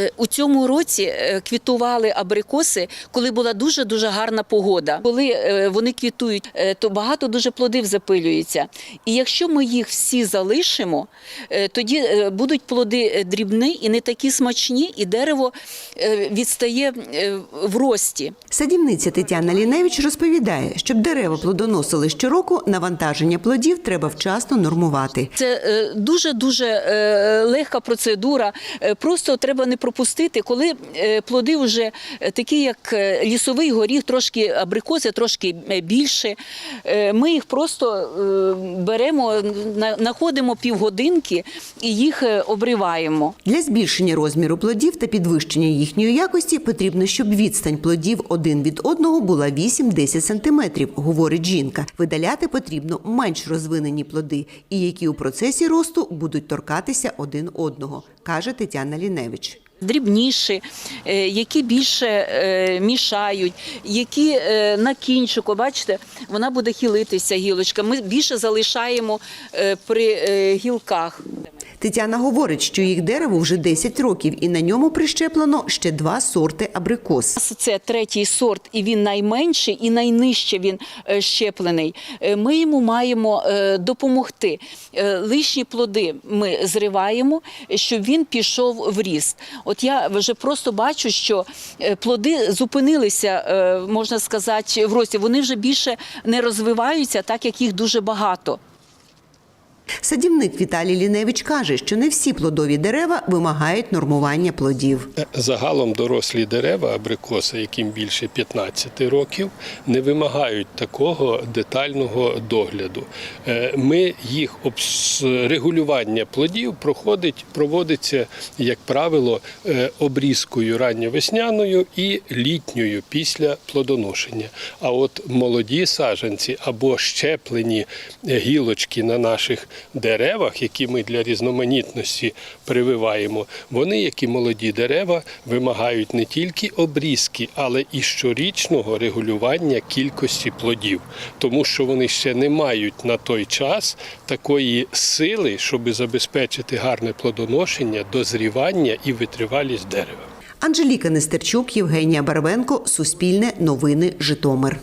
Е, У цьому році е, квітували абрикоси, коли була дуже дуже гарна погода. Коли е, вони квітують, то багато дуже плодів запилюється. І якщо ми їх всі залишимо, тоді будуть плоди дрібні і не такі смачні, і дерево відстає в рості. Садівниця Тетяна Ліневич розповідає, щоб дерева плодоносили щороку, навантаження плодів треба вчасно нормувати. Це дуже дуже легка процедура. Просто треба не пропустити, коли е, плоди вже е, такі, як е, лісовий горіх, трошки абрикоси, трошки більше. Ми їх просто беремо, на- знаходимо півгодинки і їх обриваємо. Для збільшення розміру плодів та підвищення їхньої якості потрібно, щоб відстань плодів один від одного була 8-10 сантиметрів, говорить жінка. Видаляти потрібно менш розвинені плоди, і які у процесі росту будуть торкатися один одного, каже Тетяна Ліневич. Дрібніші, е, які більше е, мішають, які е, на кінчику, бачите, вона буде хилитися гілочка. Ми більше залишаємо при гілках. Тетяна говорить, що їх дереву вже 10 років, і на ньому прищеплено ще два сорти абрикос. Це третій сорт, і він найменший, і найнижче він е, щеплений. Е, Ми йому маємо е, допомогти. Лишні плоди ми зриваємо, щоб він пішов в ріст. От я вже просто бачу, що плоди зупинилися, можна сказати, в рості. Вони вже більше не розвиваються, так як їх дуже багато. Садівник Віталій Ліневич каже, що не всі плодові дерева вимагають нормування плодів. Загалом дорослі дерева, абрикоси, яким більше 15 років, не вимагають такого детального догляду. Е, Ми їх регулювання плодів проходить, проводиться, як правило, е, обрізкою ранньовесняною і літньою після плодоношення. А от молоді саджанці або щеплені е, гілочки на наших деревах, які ми для різноманітності прививаємо, вони, як і молоді дерева, вимагають не тільки обрізки, але і щорічного регулювання кількості плодів, тому що вони ще не мають на той час такої сили, щоб забезпечити гарне плодоношення, дозрівання і витривалість дерева. Анжеліка Нестерчук, Євгенія Барвенко, Суспільне, Новини, Житомир.